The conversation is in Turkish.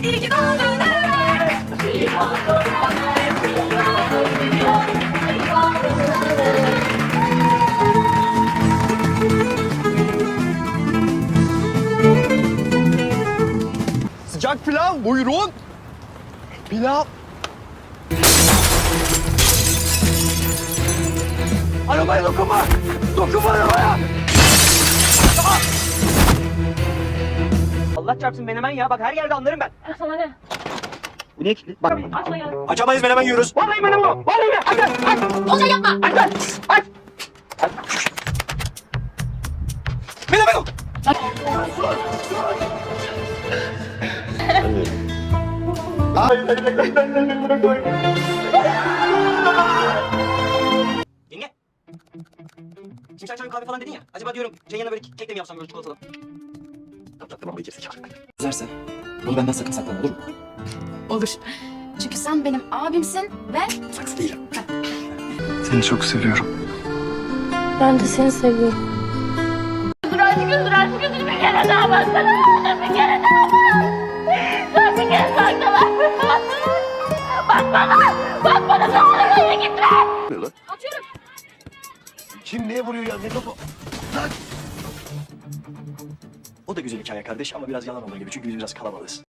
Sıcak pilav buyurun. Pilav. Arabaya dokunma. Dokunma arabaya. Allah çarpsın menemen ya. Bak her yerde anlarım ben. Sana ne? Bu niye kilitli? Bak. Açma ya. Açamayız menemen yiyoruz. Vallahi menemen o. Vallahi menemen. Aç aç aç. Olcay yapma. Aç aç. Aç. Menemen o. Yenge. Şimdi çay çay kahve falan dedin ya. Acaba diyorum çayın yanına böyle kek de mi yapsam böyle çikolatalı? Tamam bu gerizekalı. Üzerse bunu benden sakın saklama olur mu? Olur. Çünkü sen benim abimsin ve Saksı değilim. Seni çok seviyorum. Ben de seni seviyorum. Dur artık dur artık dur bir kere daha baksana. Bir kere daha bak. Sen bir kere sakla bak. Bak bana. Bak bana ne olur oraya gitme. Atıyorum. Kim neye vuruyor ya? Ne topu? Lan! Güzel hikaye kardeş ama biraz yalan olur gibi çünkü biz biraz kalabalığız.